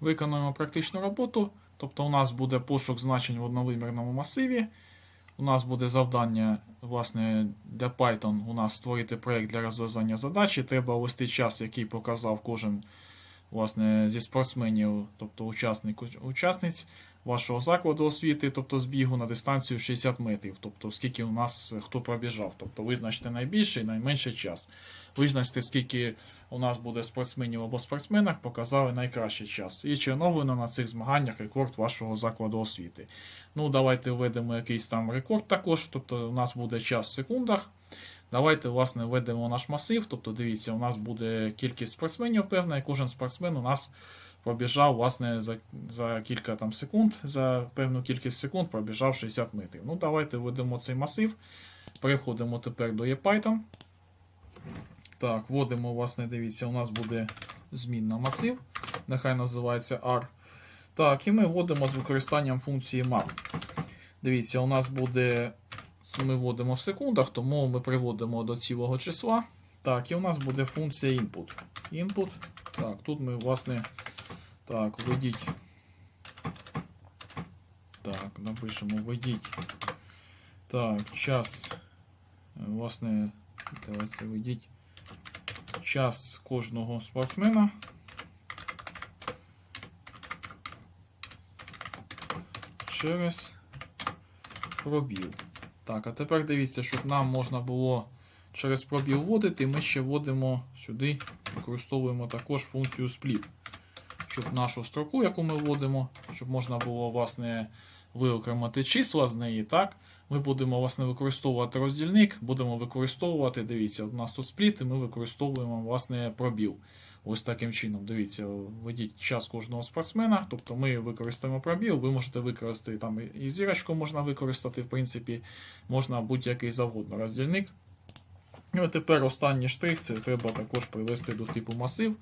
виконуємо практичну роботу. Тобто у нас буде пошук значень в одновимірному масиві. У нас буде завдання, власне, для Python у нас створити проєкт для розв'язання задачі. Треба ввести час, який показав кожен власне, зі спортсменів, тобто учасник, учасниць вашого закладу освіти, тобто збігу на дистанцію 60 метрів. Тобто, скільки у нас е, хто пробіжав. Тобто визначте найбільший і найменший час. Визначте, скільки у нас буде спортсменів або спортсменок, показали найкращий час. І чи оновлено на цих змаганнях рекорд вашого закладу освіти. Ну, давайте введемо якийсь там рекорд також. Тобто у нас буде час в секундах. Давайте, власне, введемо наш масив. Тобто, дивіться, у нас буде кількість спортсменів певна, і кожен спортсмен у нас пробіжав, власне, за, за кілька там секунд, за певну кількість секунд пробіжав 60 метрів. Ну, давайте введемо цей масив. Переходимо тепер до ePython. Так, вводимо, власне, дивіться, у нас буде змінна масив. Нехай називається R. Так, і ми вводимо з використанням функції map. Дивіться, у нас буде. Ми вводимо в секундах, тому ми приводимо до цілого числа. Так, і у нас буде функція input. Input. Так, тут ми, власне, так, введіть. Так, напишемо введіть. Так, час. е, Власне, давайте введіть час кожного спортсмена. Через пробіл. Так, а тепер дивіться, щоб нам можна було через пробіл вводити, ми ще вводимо сюди, використовуємо також функцію split. Щоб нашу строку, яку ми вводимо, щоб можна було власне виокремити числа з неї, так? Ми будемо власне використовувати роздільник, будемо використовувати, дивіться, у нас тут спліт, і ми використовуємо власне пробіл. Ось таким чином. Дивіться, введіть час кожного спортсмена. Тобто ми використаємо пробіл, ви можете використати там і зірочку можна використати, в принципі, можна будь-який завгодно роздільник. І от тепер останній штрих це треба також привести до типу масив,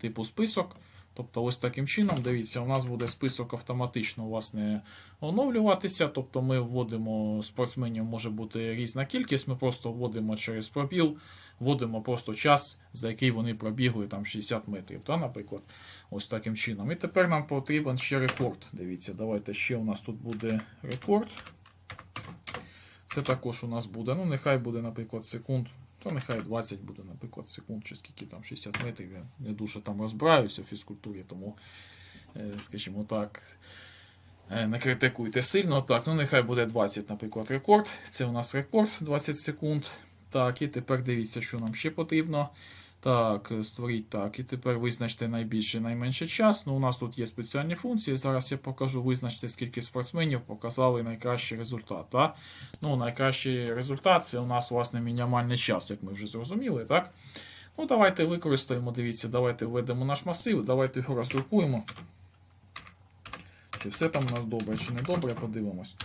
типу список. Тобто, ось таким чином, дивіться, у нас буде список автоматично власне, оновлюватися. Тобто ми вводимо спортсменів, може бути різна кількість, ми просто вводимо через пробіл, вводимо просто час, за який вони пробігли там 60 метрів. Та, наприклад, ось таким чином. І тепер нам потрібен ще рекорд. Дивіться, давайте ще у нас тут буде рекорд. Це також у нас буде. Ну, нехай буде, наприклад, секунд. То нехай 20 буде, наприклад, секунд, чи скільки там 60 метрів. Я не дуже там розбираюся в фізкультурі, тому, е, скажімо так, е, не критикуйте сильно. Так, ну нехай буде 20, наприклад, рекорд. Це у нас рекорд 20 секунд. Так, і тепер дивіться, що нам ще потрібно. Так, е, створіть так. І тепер визначте найбільший найменший час. Ну, у нас тут є спеціальні функції. Зараз я покажу, визначте, скільки спортсменів показали найкращий результат. Так? Ну, найкращий результат це у нас, власне, мінімальний час, як ми вже зрозуміли. так? Ну, давайте використаємо, дивіться, давайте введемо наш масив, давайте його роздрукуємо. Чи все там у нас добре, чи не добре, подивимось.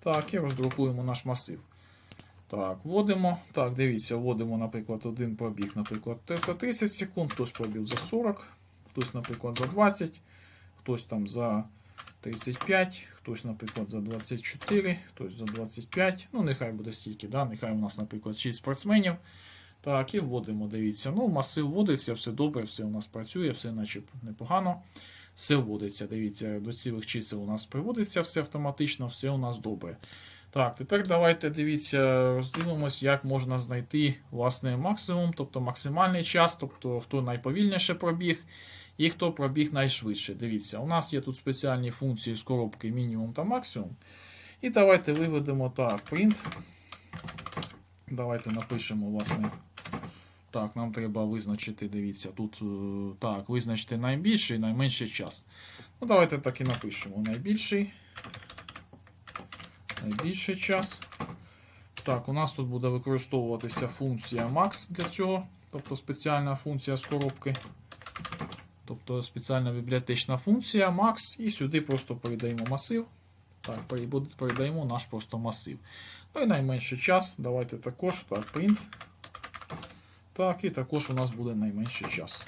Так, і роздрукуємо наш масив. Так, вводимо. Так, дивіться, вводимо, наприклад, один пробіг, наприклад, за 30 секунд, хтось пробіг за 40, хтось, наприклад, за 20, хтось там за 35, хтось, наприклад, за 24, хтось за 25. Ну, нехай буде стільки, да? нехай у нас, наприклад, 6 спортсменів. Так, і вводимо, дивіться. Ну, масив вводиться, все добре, все у нас працює, все наче непогано. Все вводиться, дивіться, до цілих чисел у нас приводиться все автоматично, все у нас добре. Так, тепер давайте дивіться, роздивимось, як можна знайти власне максимум, тобто максимальний час, тобто хто найповільніше пробіг і хто пробіг найшвидше. Дивіться, у нас є тут спеціальні функції з коробки мінімум та максимум. І давайте виведемо так, print. Давайте напишемо, власне. Так, нам треба визначити, дивіться, тут е, так, визначити найбільший і найменший час. Ну, давайте так і напишемо. Найбільший. Найбільший час. Так, у нас тут буде використовуватися функція max для цього, тобто спеціальна функція з коробки. Тобто спеціальна бібліотечна функція max, і сюди просто передаємо масив. Так, передаємо наш просто масив. Ну і найменший час. Давайте також так, print. Так, і також у нас буде найменший час.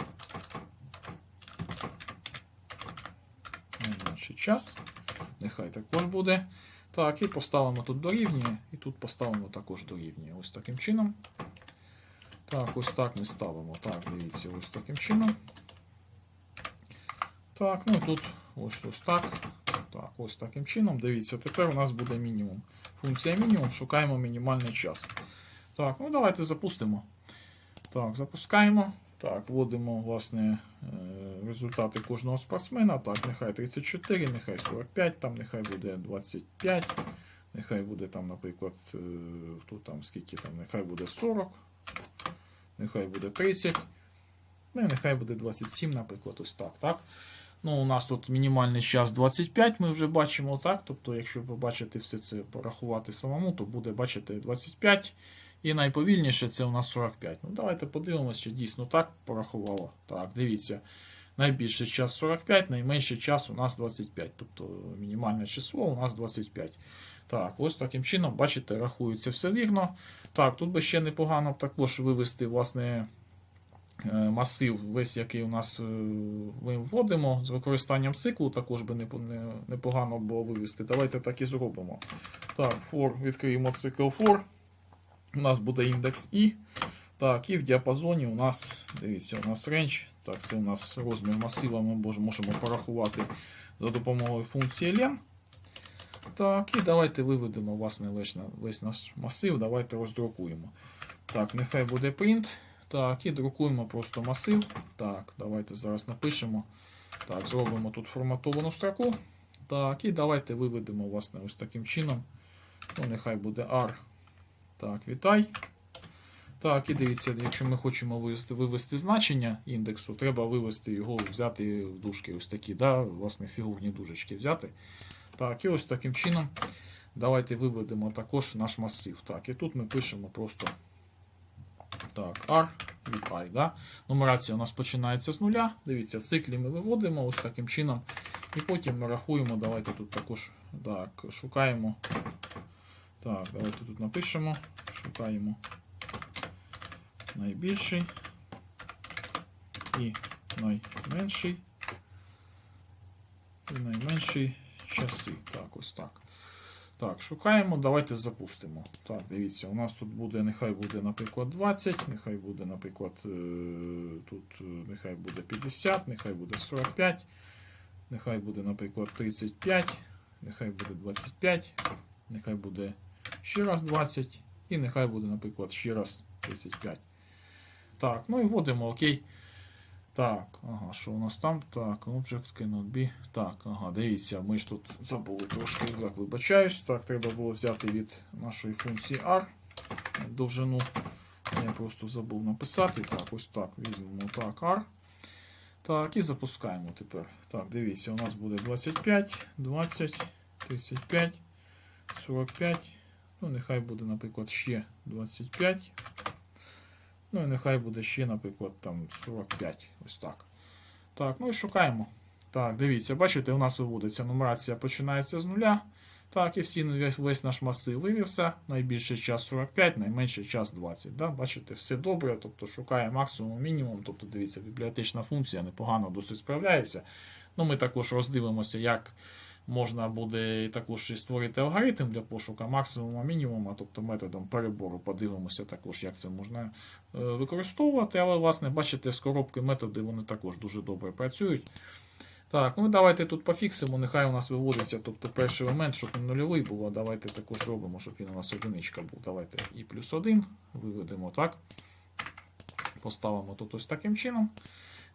Найменший час. Нехай також буде. Так, і поставимо тут дорівнює, і тут поставимо також дорівнює. Ось таким чином. Так, ось так ми ставимо. Так, дивіться, ось таким чином. Так, ну тут ось ось так. Так, ось таким чином. Дивіться, тепер у нас буде мінімум. Функція мінімум, шукаємо мінімальний час. Так, ну давайте запустимо. Так, запускаємо. Так, вводимо власне е, результати кожного спортсмена. Так, нехай 34, нехай 45, там нехай буде 25, нехай буде там, наприклад, е, хто там скільки там, нехай буде 40, нехай буде 30. Ну і нехай буде 27, наприклад, ось так. так. Ну, у нас тут мінімальний час 25, ми вже бачимо так. Тобто, якщо побачити все це порахувати самому, то буде, бачите, 25. І найповільніше це у нас 45. Ну, давайте подивимося, чи дійсно так порахувало. Так, дивіться. Найбільший час 45, найменший час у нас 25. Тобто мінімальне число у нас 25. Так, ось таким чином, бачите, рахується все вірно. Так, тут би ще непогано також вивести, власне. е, Масив, весь, який у нас е, ми вводимо з використанням циклу, також би непогано було вивести. Давайте так і зробимо. Так, for, відкриємо цикл for. У нас буде індекс І. Так, і в діапазоні у нас, дивіться, у нас range. Так, це у нас розмір масива, ми можемо порахувати за допомогою функції len. Так, і давайте виведемо власне весь наш масив. Давайте роздрукуємо. Так, нехай буде print. Так, і друкуємо просто масив. Так, давайте зараз напишемо. Так, зробимо тут форматовану строку. Так, і давайте виведемо власне ось таким чином. Ну, нехай буде R. Так, вітай. Так, і дивіться, якщо ми хочемо вивести, вивести значення індексу, треба вивести його, взяти в дужки ось такі, да, власне, фігурні дужечки взяти. Так, і ось таким чином давайте виведемо також наш масив. Так, і тут ми пишемо просто так, R від I. Да? Нумерація у нас починається з нуля. Дивіться, циклі ми виводимо ось таким чином. І потім ми рахуємо. Давайте тут також так, шукаємо. Так, давайте тут напишемо. Шукаємо найбільший і найменший. І найменший часи. Так, ось так. Так, шукаємо, давайте запустимо. Так, дивіться, у нас тут буде, нехай буде, наприклад, 20, нехай буде, наприклад, е, тут е, нехай буде 50, нехай буде 45, нехай буде, наприклад, 35, нехай буде 25, нехай буде ще раз 20, і нехай буде, наприклад, ще раз 35. Так, ну і вводимо окей. Так, ага, що у нас там? Так, object cannot be. Так, ага, дивіться, ми ж тут забули трошки, так, вибачаюсь. Так, треба було взяти від нашої функції R довжину. Я просто забув написати. Так, ось так, візьмемо так, R. Так, і запускаємо тепер. Так, дивіться, у нас буде 25, 20, 35, 45. Ну, нехай буде, наприклад, ще 25. Ну і нехай буде ще, наприклад, там 45. Ось так. Так, ну і шукаємо. Так, дивіться, бачите, у нас виводиться нумерація починається з нуля. Так, і всі, весь, наш масив вивівся. Найбільший час 45, найменший час 20. Да? Бачите, все добре, тобто шукає максимум, мінімум. Тобто, дивіться, бібліотечна функція непогано досить справляється. Ну, Ми також роздивимося, як можна буде також і створити алгоритм для пошуку максимума, мінімума, тобто методом перебору. Подивимося також, як це можна е, використовувати. Але, власне, бачите, з коробки методи вони також дуже добре працюють. Так, ну давайте тут пофіксимо, нехай у нас виводиться, тобто перший елемент, щоб не нульовий був, а давайте також робимо, щоб він у нас одиничка був. Давайте і плюс 1 виведемо так. Поставимо тут ось таким чином.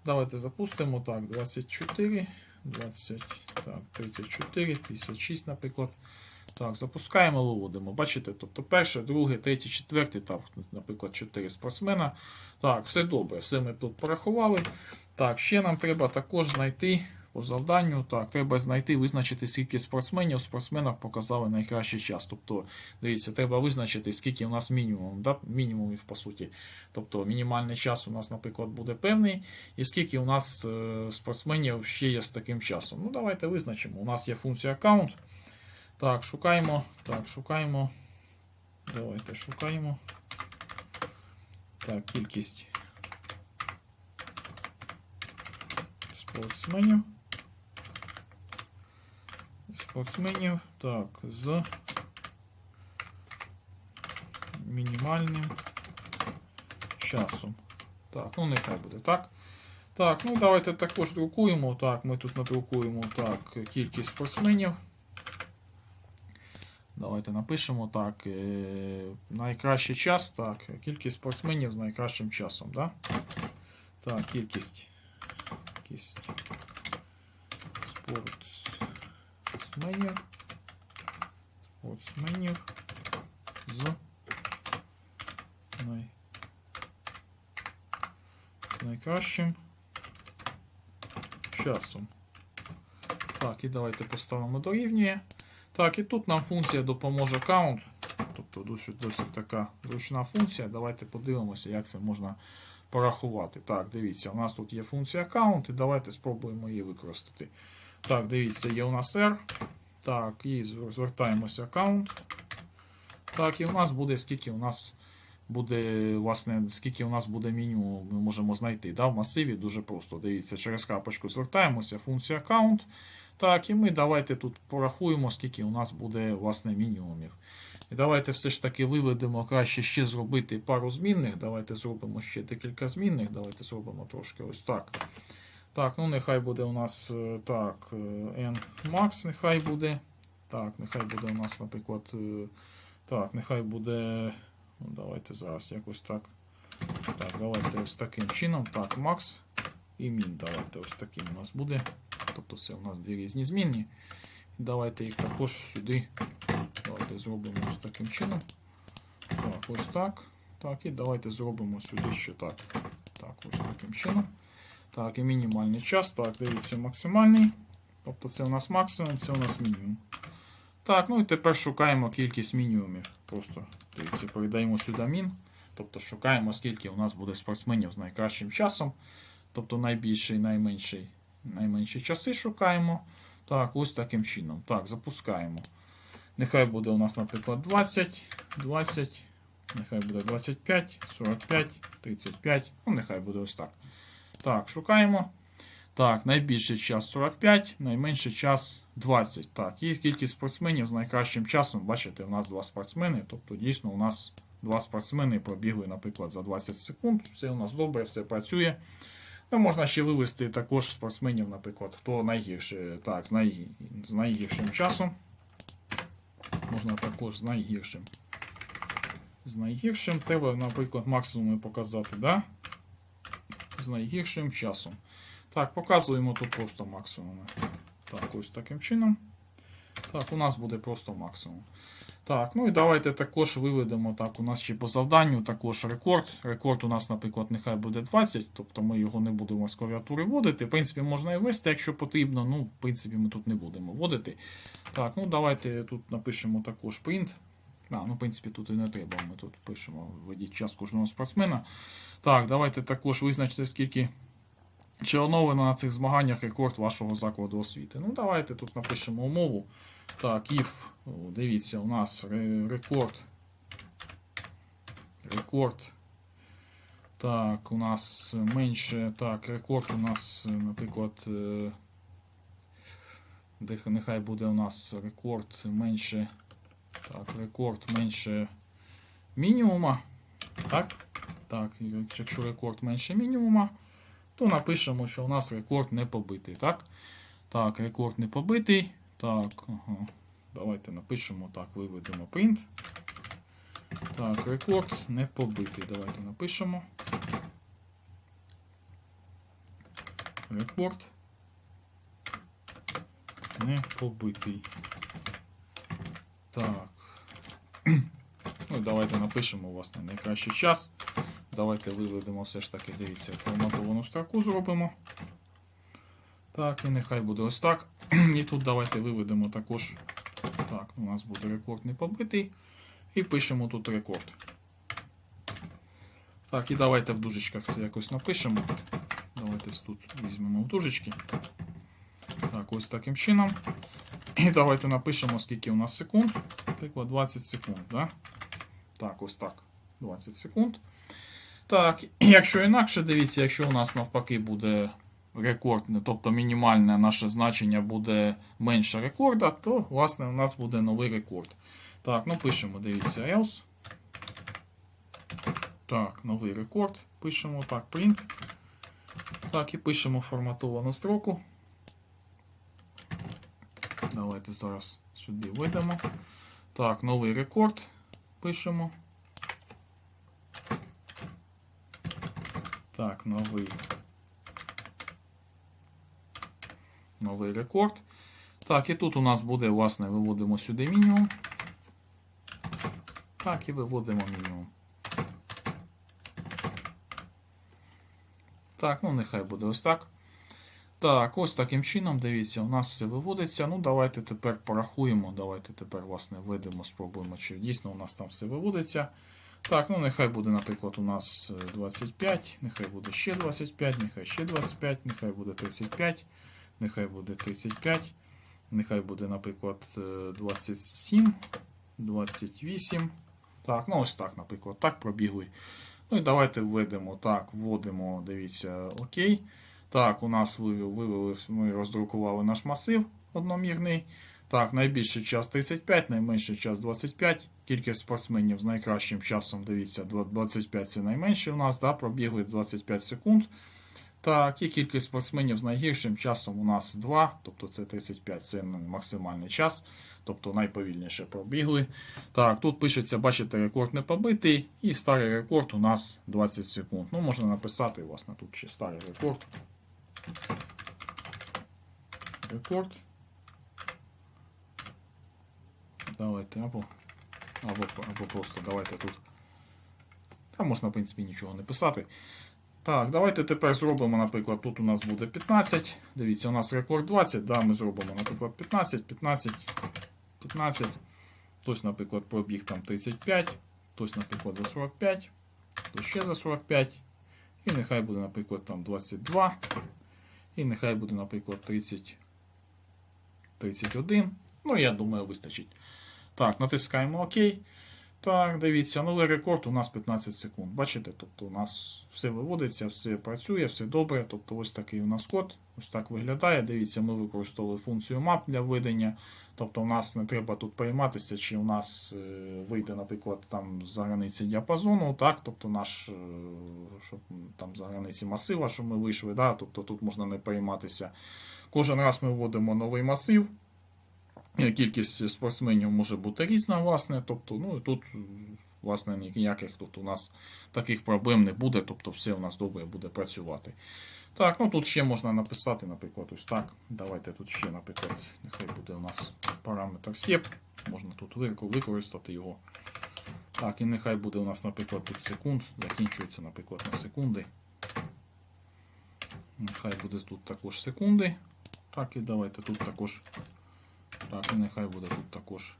Давайте запустимо. Так, 24, 20, так, 34, 56, наприклад. Так, запускаємо, виводимо. Бачите, тобто перше, друге, третє, четверте, так, наприклад, 4 спортсмена. Так, все добре, все ми тут порахували. Так, ще нам треба також знайти по завданню. Так, треба знайти, визначити, скільки спортсменів. Спортсменах показали найкращий час. Тобто, дивіться, треба визначити, скільки у нас мінімум, да? мінімумів, по суті. Тобто мінімальний час у нас, наприклад, буде певний. І скільки у нас е, спортсменів ще є з таким часом. Ну, давайте визначимо. У нас є функція аккаунт. Так, шукаємо. Так, шукаємо. Давайте шукаємо. Так, кількість спортсменів. Спортсменів. Так, з мінімальним часом. Так, ну нехай буде так. Так, ну давайте також друкуємо. Так, ми тут надрукуємо так, кількість спортсменів. Давайте напишемо так. Е, найкращий час, так, кількість спортсменів з найкращим часом, да? Так, кількість. Кількість спортсменів. Спортсменів з най... з найкращим часом. Так, і давайте поставимо дорівнює. Так, і тут нам функція допоможе count. Тобто досить, досить така зручна функція. Давайте подивимося, як це можна порахувати. Так, дивіться, у нас тут є функція count, і давайте спробуємо її використати. Так, дивіться, є у нас R. Так, і звертаємося count. Так, і у нас буде, скільки у нас буде, власне, скільки у нас буде мінімум, ми можемо знайти. Да, В масиві дуже просто. Дивіться, через крапочку звертаємося, функція count. Так, і ми давайте тут порахуємо, скільки у нас буде власне мінімумів. І давайте все ж таки виведемо краще ще зробити пару змінних. Давайте зробимо ще декілька змінних. Давайте зробимо трошки ось так. Так, ну нехай буде у нас е, так, е, n max, нехай буде. Так, нехай буде у нас, наприклад. е, Так, нехай буде. Ну, давайте зараз якось так. Так, давайте ось таким чином. Так, max і min. Давайте ось таким у нас буде. Тобто це у нас дві різні змінні. Давайте їх також сюди. Давайте зробимо ось таким чином. Так, ось так. Так, і давайте зробимо сюди ще так. Так, ось таким чином. Так, і мінімальний час. Так, дивіться, максимальний. Тобто це у нас максимум, це у нас мінімум. Так, ну і тепер шукаємо кількість мінімумів. Просто дивіться, передаємо сюди мін. Тобто шукаємо, скільки у нас буде спортсменів з найкращим часом.Тобто найбільший, найменший, найменші часи шукаємо. Так, ось таким чином. Так, запускаємо. Нехай буде у нас, наприклад, 20, 20, нехай буде 25, 45, 35. Ну, нехай буде ось так. Так, шукаємо. Так, найбільший час 45, найменший час 20. Так, і кількість спортсменів з найкращим часом. Бачите, у нас два спортсмени. Тобто, дійсно, у нас два спортсмени пробігли, наприклад, за 20 секунд. Все у нас добре, все працює. Ну, можна ще вивести також спортсменів, наприклад, хто найгірше. Так, з, най... з найгіршим часом. Можна також з найгіршим. З найгіршим треба, наприклад, максимуми показати, да? З найгіршим часом. Так, показуємо тут просто максимуми. Так, ось таким чином. Так, у нас буде просто максимум. Так, ну і давайте також виведемо. Так, у нас ще по завданню також рекорд. Рекорд у нас, наприклад, нехай буде 20, тобто ми його не будемо з клавіатури вводити. В принципі, можна і ввести, якщо потрібно. Ну, в принципі, ми тут не будемо вводити. Так, ну давайте тут напишемо також print. А, ну, в принципі, тут і не треба. Ми тут пишемо введіть час кожного спортсмена. Так, давайте також визначте, скільки. Чи на цих змаганнях рекорд вашого закладу освіти? Ну, давайте тут напишемо умову. Так, if, дивіться, у нас рекорд. Рекорд. Так, у нас менше. Так, рекорд у нас, наприклад. е, Нехай буде у нас рекорд менше. Так, рекорд менше мінімума. Так? Так, якщо рекорд менше мінімума, то напишемо, що у нас рекорд не побитий. Так, так рекорд не побитий. Так, ага. давайте напишемо так, виведемо print. Так, рекорд не побитий. Давайте напишемо. Рекорд не побитий. Так. Ну, давайте напишемо власне найкращий час. Давайте виведемо все ж таки, дивіться, форматовану строку зробимо. Так, і нехай буде ось так. І тут давайте виведемо також. Так, у нас буде рекорд не побитий. І пишемо тут рекорд. Так, і давайте в дужечках це якось напишемо. Давайте тут візьмемо в дужечки. Так, ось таким чином. І давайте напишемо, скільки у нас секунд. Наприклад, 20 секунд. Да? Так, ось так. 20 секунд. Так, якщо інакше, дивіться, якщо у нас навпаки буде рекордне, тобто мінімальне наше значення буде менше рекорда, то власне у нас буде новий рекорд. Так, ну пишемо, дивіться, else. Так, новий рекорд. Пишемо так, print. Так, і пишемо форматовану строку. Давайте зараз сюди вийдемо. Так, новий рекорд пишемо. Так, новий. Новий рекорд. Так, і тут у нас буде, власне, виводимо сюди мінімум. Так, і виводимо мінімум. Так, ну нехай буде ось так. Так, ось таким чином, дивіться, у нас все виводиться. Ну, давайте тепер порахуємо. Давайте тепер, власне, введемо, спробуємо, чи дійсно у нас там все виводиться. Так, ну нехай буде, наприклад, у нас е, 25, нехай буде ще 25, нехай ще 25, нехай буде 35, нехай буде 35, нехай буде, наприклад, е, 27, 28. Так, ну ось так, наприклад, так пробігли. Ну і давайте введемо так, вводимо, дивіться, окей. Так, у нас вивели, вивели, ми роздрукували наш масив одномірний. Так, найбільший час 35, найменший час 25. Кількість спортсменів з найкращим часом, дивіться, 25 це найменший у нас, да, пробігли 25 секунд. Так, і кількість спортсменів з найгіршим часом у нас 2, тобто це 35, це максимальний час, тобто найповільніше пробігли. Так, тут пишеться, бачите, рекорд не побитий, і старий рекорд у нас 20 секунд. Ну, можна написати, власне, тут ще старий рекорд. Рекорд. Давайте, або, або, або просто давайте тут. Там можна, в принципі, нічого не писати. Так, давайте тепер зробимо, наприклад, тут у нас буде 15. Дивіться, у нас рекорд 20. Да, ми зробимо, наприклад, 15, 15, 15. Хтось, наприклад, пробіг там 35, хтось, наприклад, за 45, хтось ще за 45. І нехай буде, наприклад, там 22. І нехай буде, наприклад, 30, 31. Ну, я думаю, вистачить. Так, натискаємо ОК. Так, дивіться, новий рекорд у нас 15 секунд. Бачите? Тобто у нас все виводиться, все працює, все добре. Тобто ось такий у нас код. Ось так виглядає. Дивіться, ми використовували функцію map для введення. Тобто в нас не треба тут перейматися, чи у нас е, вийде, наприклад, там за границі діапазону, так, тобто наш, е, щоб там за границі масива, що ми вийшли, да, тобто тут можна не перейматися. Кожен раз ми вводимо новий масив. Е, Кількість спортсменів може бути різна, власне. Тобто, ну тут, власне, ніяких тут у нас таких проблем не буде, тобто все у нас добре буде працювати. Так, ну тут ще можна написати, наприклад, ось так. Давайте тут ще, наприклад, нехай буде у нас параметр SEP. Можна тут використати його. Так, і нехай буде у нас, наприклад, тут секунд, закінчується, наприклад, на секунди. Нехай буде тут також секунди. Так, і давайте тут також. Так, і нехай буде тут також.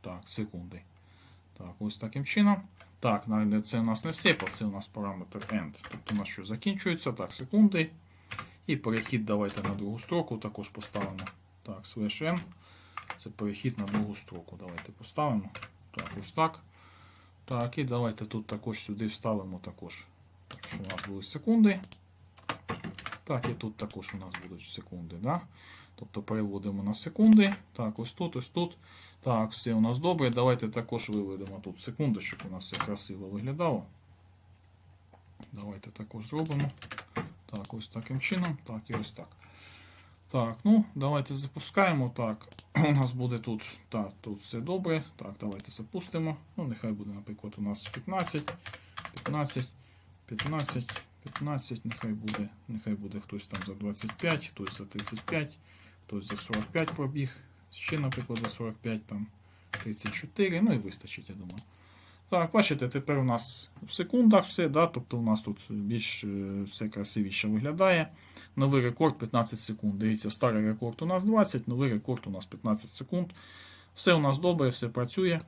Так, секунди. Так, ось таким чином. Так, це у нас не SEP, а це у нас параметр end. Тобто у нас що закінчується. Так, секунди. І перехід давайте на другу строку також поставимо. Так, slash n. Це перехід на другу строку. Давайте поставимо. Так, ось так. Так, і давайте тут також сюди вставимо також. Так, що у нас були секунди. Так, і тут також у нас будуть секунди. Да? Тобто переводимо на секунди. Так, ось тут, ось тут. Так, все у нас добре. Давайте також виведемо тут секунди, щоб у нас все красиво виглядало. Давайте також зробимо. Так, ось таким чином. Так, і ось так. Так, ну, давайте запускаємо. Так, у нас буде тут. Так, тут все добре. Так, давайте запустимо. Ну, нехай буде, наприклад, у нас 15, 15, 15, 15, нехай буде, нехай буде хтось там за 25, хтось за 35, хтось за 45 пробіг. Ще, наприклад, за 45, там 34, ну і вистачить, я думаю. Так, бачите, тепер у нас в секундах все, да, тобто у нас тут більш е, все красивіше виглядає. Новий рекорд 15 секунд. Дивіться, старий рекорд у нас 20, новий рекорд у нас 15 секунд. Все у нас добре, все працює.